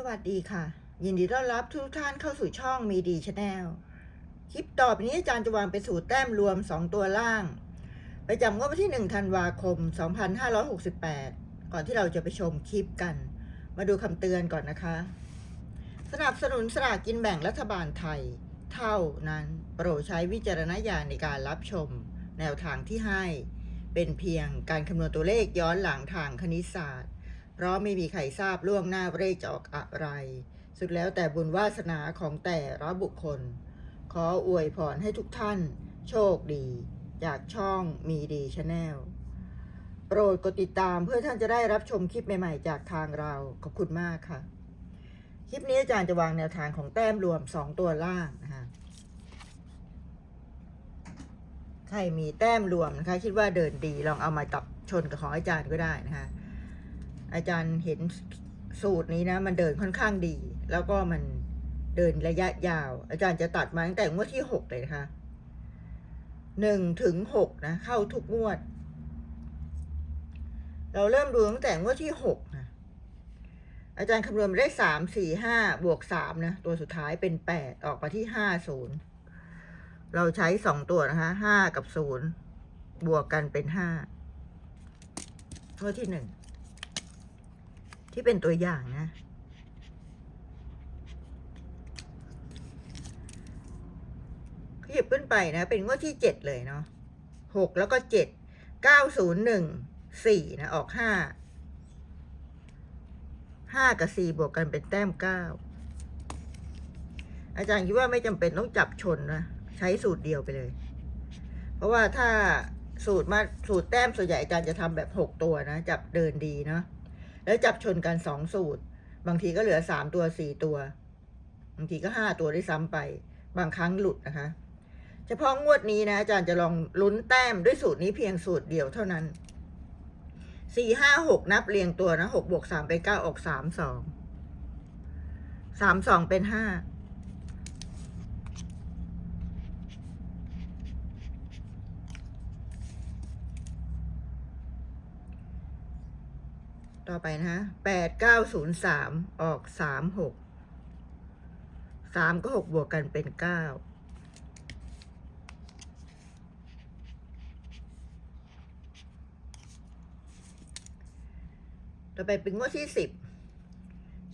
สวัสดีค่ะ ยินดีต้อนรับทุกท่านเข้าสู่ช่องมีดีชาแนลคลิปต่อไปนี้อาจารย์จะวางเป็นสูตรแต้มรวม 2 ตัวล่าง ประจำงวดวันที่ 1 ธันวาคม 2568 ก่อนที่เราจะไปชมคลิปกัน มาดูคำเตือนก่อนนะคะ สนับสนุนสลากกินแบ่งรัฐบาลไทย เท่านั้นโปรดใช้วิจารณญาณในการรับชม แนวทางที่ให้ เป็นเพียงการคำนวณตัวเลขย้อนหลังทางคณิตศาสตร์ เพราะไม่มีใครทราบล่วงหน้าเลขจะออกอะไร สุดแล้วแต่บุญวาสนาของแต่ละบุคคล ขออวยพรให้ทุกท่าน โชคดี จากช่องมีดีชาแนลโปรดกดติดตามเพื่อท่านจะได้รับชมคลิปใหม่ๆ จากทางเรา ขอบคุณมากค่ะ คลิปนี้อาจารย์จะวางแนวทางของแต้มรวม 2 ตัวล่างนะคะใครมีแต้มรวมนะคะ คิดว่าเดินดีลองเอามาจับชนกับของอาจารย์ก็ได้นะคะ อาจารย์เห็นสูตรนี้นะ มันเดินค่อนข้างดี แล้วก็มันเดินระยะยาว อาจารย์จะตัดมาตั้งแต่งวดที่หกเลยนะคะหนึ่งถึงหกนะ เข้าทุกงวด เราเริ่มดูตั้งแต่งวดที่หกนะอาจารย์คำนวณมาได้สามสี่ห้าบวกสามนะ ตัวสุดท้ายเป็นแปดออกมาที่ห้าศูนย์เราใช้สองตัวนะคะห้ากับศูนย์บวกกันเป็นห้างวดที่หนึ่ง ที่เป็นตัวอย่างนะ ขยับขึ้นไปนะ เป็นงวดที่เจ็ดเลยเนาะหกแล้วก็เจ็ดเก้าศูนย์หนึ่งสี่นะออกห้าห้ากับสี่บวกกันเป็นแต้มเก้าอาจารย์คิดว่าไม่จำเป็นต้องจับชนนะใช้สูตรเดียวไปเลย เพราะว่าถ้าสูตรมาสูตรแต้มส่วนใหญ่อาจารย์จะทำแบบหกตัวนะ จับเดินดีเนาะ แล้วจับชนกันสองสูตร บางทีก็เหลือสามตัวสี่ตัว บางทีก็ห้าตัวได้ซ้ำไป บางครั้งหลุดนะคะ เฉพาะงวดนี้นะอาจารย์จะลองลุ้นแต้มด้วยสูตรนี้เพียงสูตรเดียวเท่านั้นสี่ห้าหกนับเรียงตัวนะหกบวกสามเป็นเก้าออกสามสองสามสองเป็นห้า ต่อไปนะแปดเก้าศูนย์สามออกสามหกสามก็หกบวกกันเป็นเก้าต่อไปเป็นงวดที่สิบ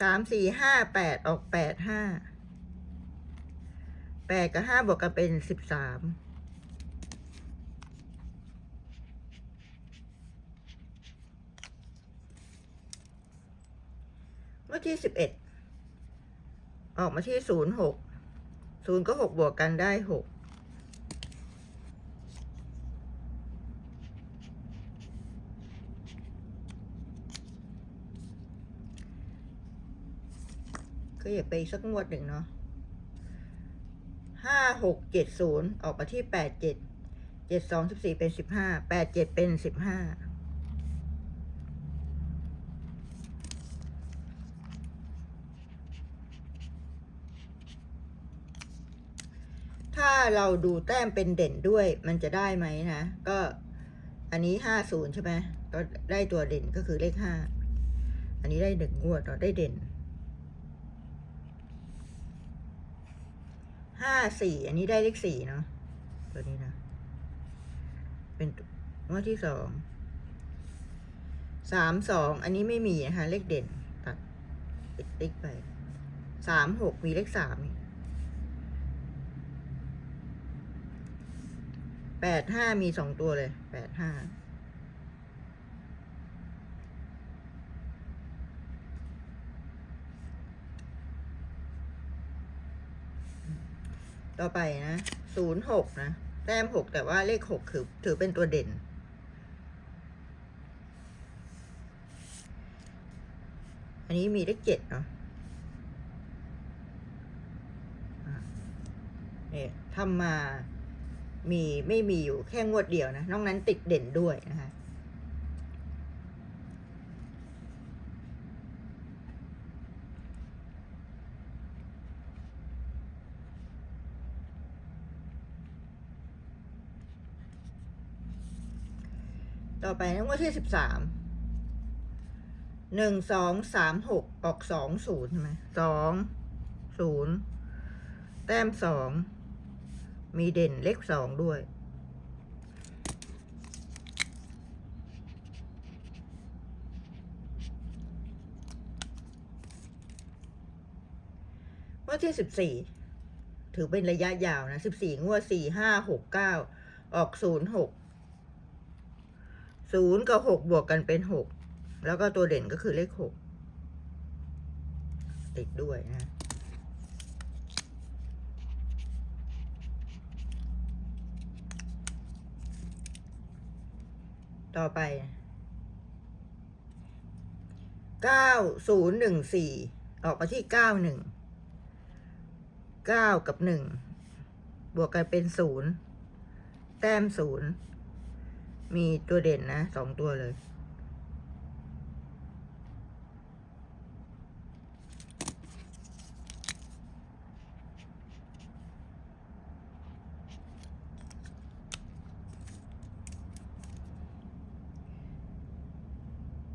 สามสี่ห้าแปดออกแปดห้าแปดกับห้าบวกกันเป็นสิบสาม เมื่อ ที่สิบเอ็ดออกมาที่ศูนย์หกศูนย์ก็หกบวกกันได้หกก็อย่าไปสักงวดหนึ่งเนาะห้าหกเจ็ดศูนย์ออกมาที่แปดเจ็ดเจ็ดสองสิบสี่เป็นสิบห้าแปดเจ็ดเป็นสิบห้า เราดูแต้มเป็นเด่นด้วย มันจะได้ไหมนะ ก็อันนี้ห้าศูนย์ใช่ไหมก็ได้ตัวเด่นก็คือเลขห้า อันนี้ได้หนึ่งงวดเราได้เด่นห้าสี่อันนี้ได้เลขสี่เนาะตัวนี้นะ เป็นงวดที่สองสามสองอันนี้ไม่มีนะคะเลขเด่นตัดติ๊กไปสามหกมีเลขสามนี่ แปดห้ามีสองตัวเลยแปดห้าต่อไปนะศูนย์หกนะ แต้มหกแต่ว่าเลขหกคือถือเป็นตัวเด่น อันนี้มีเลขเจ็ดเนาะอะเนี่ยทำมา มีไม่มีอยู่แค่งวดเดียวนะนอกนั้นติดเด่นด้วยนะคะต่อไปนะงวดที่สิบสามหนึ่งสองสามหกออกสองศูนย์ใช่ไหมสองศูนย์แต้มสอง มีเด่นเลขสองด้วย งวดที่สิบสี่ถือเป็นระยะยาวนะสิบสี่งวดสี่ห้าหกเก้าออกศูนย์หกศูนย์กับหกบวกกันเป็นหกแล้วก็ตัวเด่นก็คือเลขหกติดด้วยนะ ต่อไปเก้าศูนย์หนึ่งสี่ออกมาที่เก้าหนึ่งเก้ากับหนึ่งบวกกันเป็นศูนย์แต้มศูนย์มีตัวเด่นนะสองตัวเลย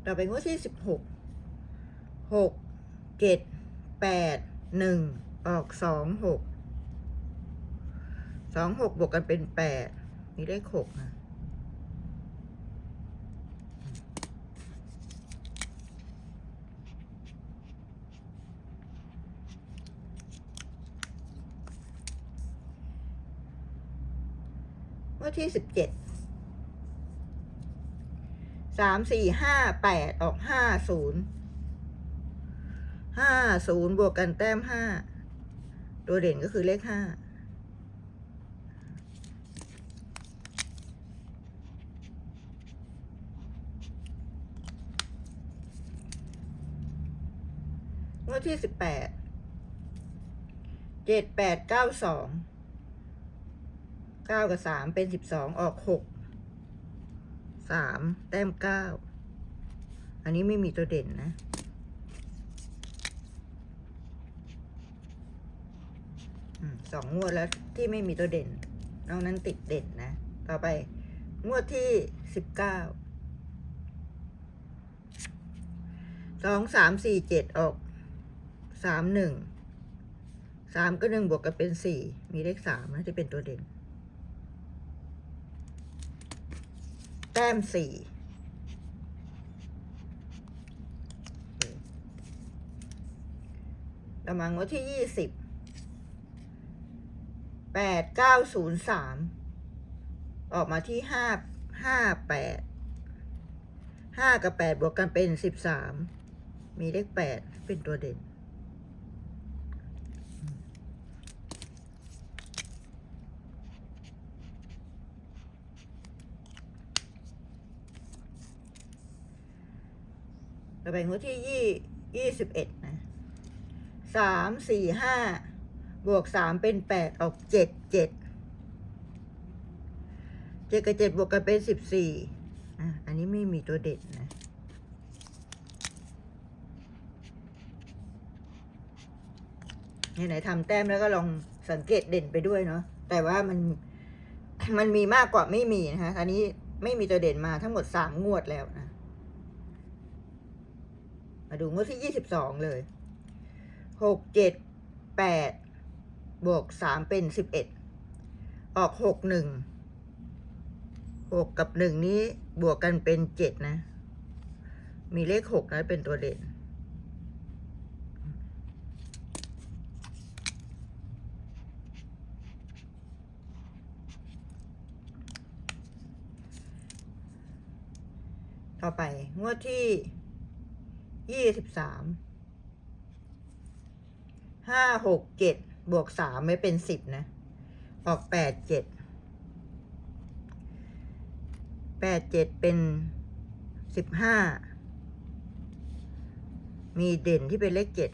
ต่อไปงวดที่สิบหกหกเจ็ดแปดหนึ่งออกสองหกสองหกบวกกันเป็นแปดมีเลขหกนะวันที่สิบเจ็ด สามสี่ห้าแปดออกห้าศูนย์ห้าศูนย์บวกกันแต้มห้าตัวเด่นก็คือเลขห้างวดที่สิบแปดเจ็ดแปดเก้าสองเก้ากับสามเป็นสิบสองออกหก สามแต้มเก้าอันนี้ไม่มีตัวเด่นนะ สองงวดแล้วที่ไม่มีตัวเด่น นอกนั้นติดเด่นนะ ต่อไป งวดที่สิบเก้าสองสามสี่เจ็ดออกสามหนึ่งสามก็หนึ่งบวกกันเป็นสี่มีเลขสามนะที่เป็นตัวเด่น แต้มสี่เรามางวดที่ยี่สิบแปดเก้าศูนย์สามออกมาที่ห้าห้าแปดห้ากับแปดบวกกันเป็นสิบสามมีเลขแปดเป็นตัวเด่น ต่อไปงวดที่ยี่ยี่สิบเอ็ดนะสามสี่ห้าบวกสามเป็นแปดออกเจ็ดเจ็ดเจ็ดกับเจ็ดบวกกันเป็นสิบสี่อะอันนี้ไม่มีตัวเด่นนะไหนๆทำแต้มแล้วก็ลองสังเกตเด่นไปด้วยเนาะแต่ว่ามันมันมีมากกว่าไม่มีนะคะอันนี้ไม่มีตัวเด่นมาทั้งหมดสามงวดแล้วนะ มาดูงวดที่ยี่สิบสองเลยหกเจ็ดแปดบวกสามเป็นสิบเอ็ดออกหกหนึ่งหกกับหนึ่งนี้บวกกันเป็นเจ็ดนะ มีเลขหกนะเป็นตัวเด่นต่อไปงวดที่ ยี่สิบสามห้าหกเจ็ดบวกสามไม่เป็นสิบนะ ออกแปดเจ็ดแปดเจ็ดเป็นสิบห้ามีเด่นที่เป็นเลขเจ็ด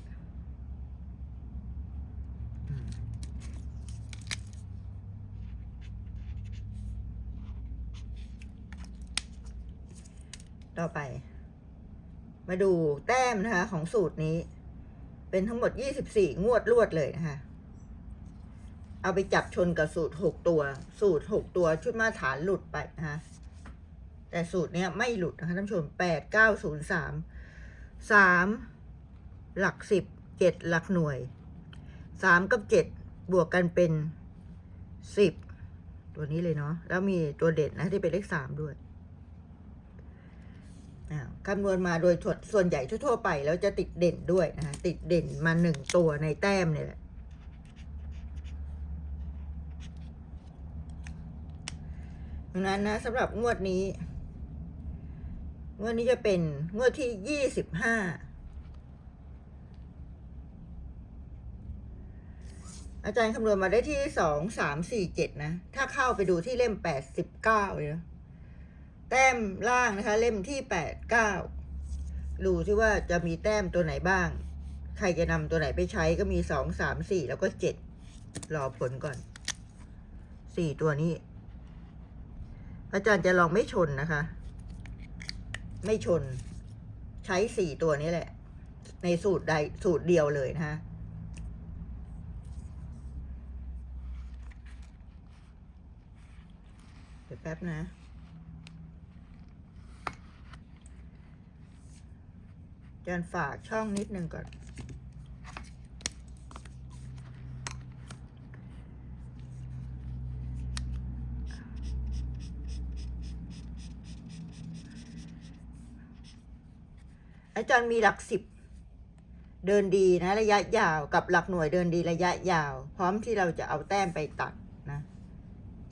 ต่อไป มาดูแต้มนะคะ ของสูตรนี้ เป็นทั้งหมด 24 งวดรวดเลยนะคะ เอาไปจับชนกับสูตร 6 ตัว สูตร 6 ตัวชุดมาตรฐานหลุดไปนะคะแต่สูตรเนี้ยไม่หลุดนะคะท่านผู้ชม8 9 0 3สามหลักสิบเจ็ดหลักหน่วยสามกับเจ็ดบวกกันเป็นสิบตัวนี้เลยเนาะแล้วมีตัวเด่นนะที่เป็นเลขสามด้วย คำนวณมาโดยส่วนส่วนใหญ่ทั่วๆไป แล้วจะติดเด่นด้วยนะคะติดเด่นมาหนึ่งตัวในแต้มเนี่ยแหละดังนั้นนะสำหรับงวดนี้ งวดนี้จะเป็นงวดที่ยี่สิบห้าอาจารย์คำนวณมาได้ที่สองสามสี่เจ็ดนะ ถ้าเข้าไปดูที่เล่มแปดสิบเก้าเลยนะ แต้มล่างนะคะ เล่มที่แปดเก้าดูที่ว่าจะมีแต้มตัวไหนบ้าง ใครจะนำตัวไหนไปใช้ก็มีสองสามสี่แล้วก็เจ็ดรอผลก่อนสี่ตัวนี้อาจารย์จะลองไม่ชนนะคะ ไม่ชน ใช้สี่ตัวนี้แหละ ในสูตรใดสูตรเดียวเลยนะคะเดี๋ยวแป๊บนะ อา จารย์ฝากช่องนิดนึงก่อน อาจารย์มีหลักสิบเดินดีนะระยะยาวกับหลักหน่วยเดินดีระยะยาว พร้อมที่เราจะเอาแต้มไปตัดนะ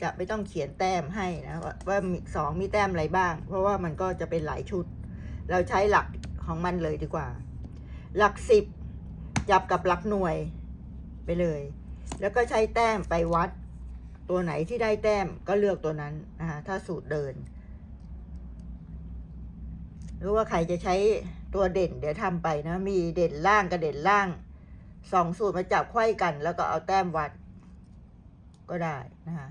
จะไม่ต้องเขียนแต้มให้นะว่าว่ามีสองมีแต้มอะไรบ้าง เพราะว่ามันก็จะเป็นหลายชุด เราใช้หลัก ของมันเลยดีกว่า หลักสิบจับกับหลักหน่วยไปเลย แล้วก็ใช้แต้มไปวัด ตัวไหนที่ได้แต้มก็เลือกตัวนั้นนะคะถ้าสูตรเดิน หรือว่าใครจะใช้ตัวเด่นเดี๋ยวทำไปนะ มีเด่นล่างกับเด่นล่างสองสูตรมาจับไข้กัน แล้วก็เอาแต้มวัด ก็ได้นะคะ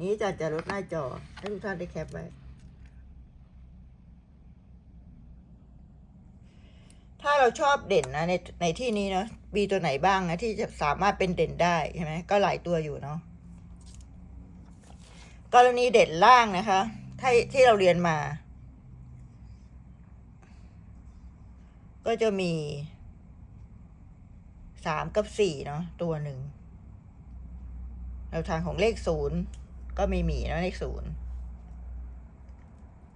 นี้อาจะจะลดหน้าจอให้ทุกท่านได้แคปไว้ ถ้าเราชอบเด่นนะในในที่นี้เนาะมีตัวไหนบ้างนะที่จะสามารถเป็นเด่นได้ใช่ไหมก็หลายตัวอยู่เนาะกรณีเด่นล่างนะคะที่ที่เราเรียนมา ก็จะมีสามกับสี่เนาะตัวหนึ่งแนวทางของเลขศูนย์ก็ไม่มีเนาะเลขศูนย์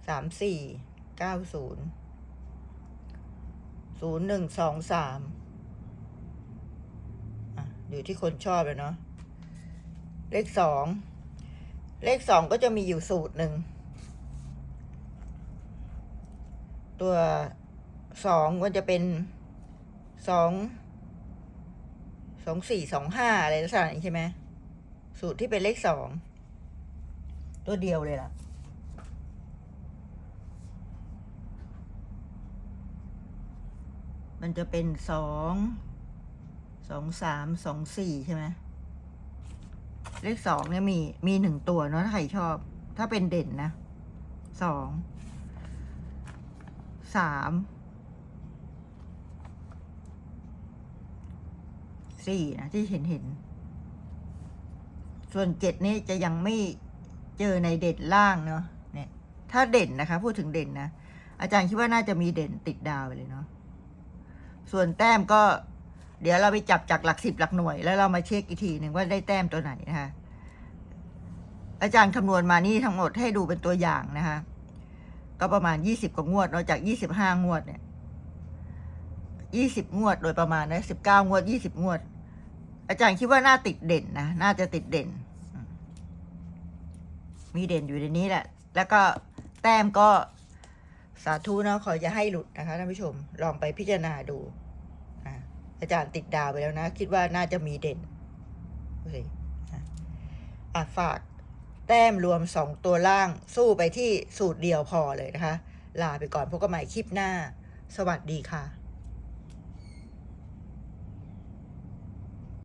สามสี่เก้าศูนย์ ศูนย์หนึ่งสองสามอยู่ที่คนชอบเลยเนาะเลขสองเลขสองก็จะมีอยู่สูตรหนึ่ง ตัวสองมันจะเป็นสองสองสี่สองห้าอะไรลักษณะนี้ใช่ไหมสูตรที่เป็นเลขสอง ตัวเดียวเลยล่ะ มันจะเป็นสองสองสามสองสี่ใช่ไหมเลขสองเนี่ยมีมีหนึ่งตัวเนาะถ้าใครชอบ ถ้าเป็นเด่นนะสองสามสี่นะที่เห็นเห็น ส่วนเจ็ดนี่จะยังไม่เจอในเด่นล่างเนาะเนี่ย ถ้าเด่นนะคะ พูดถึงเด่นนะ อาจารย์คิดว่าน่าจะมีเด่นติดดาวไปเลยเนาะ ส่วนแต้มก็ เดี๋ยวเราไปจับจากหลักสิบหลักหน่วย แล้วเรามาเช็คอีกทีหนึ่งว่าได้แต้มตัวไหนนะคะ อาจารย์คำนวณมานี่ทั้งหมดให้ดูเป็นตัวอย่างนะคะ ก็ประมาณยี่สิบกว่างวดนอกจากยี่สิบห้างวดเนี่ยยี่สิบงวดโดยประมาณนะสิบเก้างวดยี่สิบงวด อาจารย์คิดว่าน่าติดเด่นนะน่าจะติดเด่น มีเด่นอยู่ในนี้แหละ แล้วก็แต้มก็ สาธุนะขออย่าให้หลุดนะคะท่านผู้ชมลองไปพิจารณาดูอาจารย์ติดดาวไปแล้วนะ คิดว่าน่าจะมีเด่นโอเคอะอะฝากแต้มรวมสองตัวล่างสู้ไปที่สูตรเดียวพอเลยนะคะ ลาไปก่อนพบกันใหม่คลิปหน้า สวัสดีค่ะ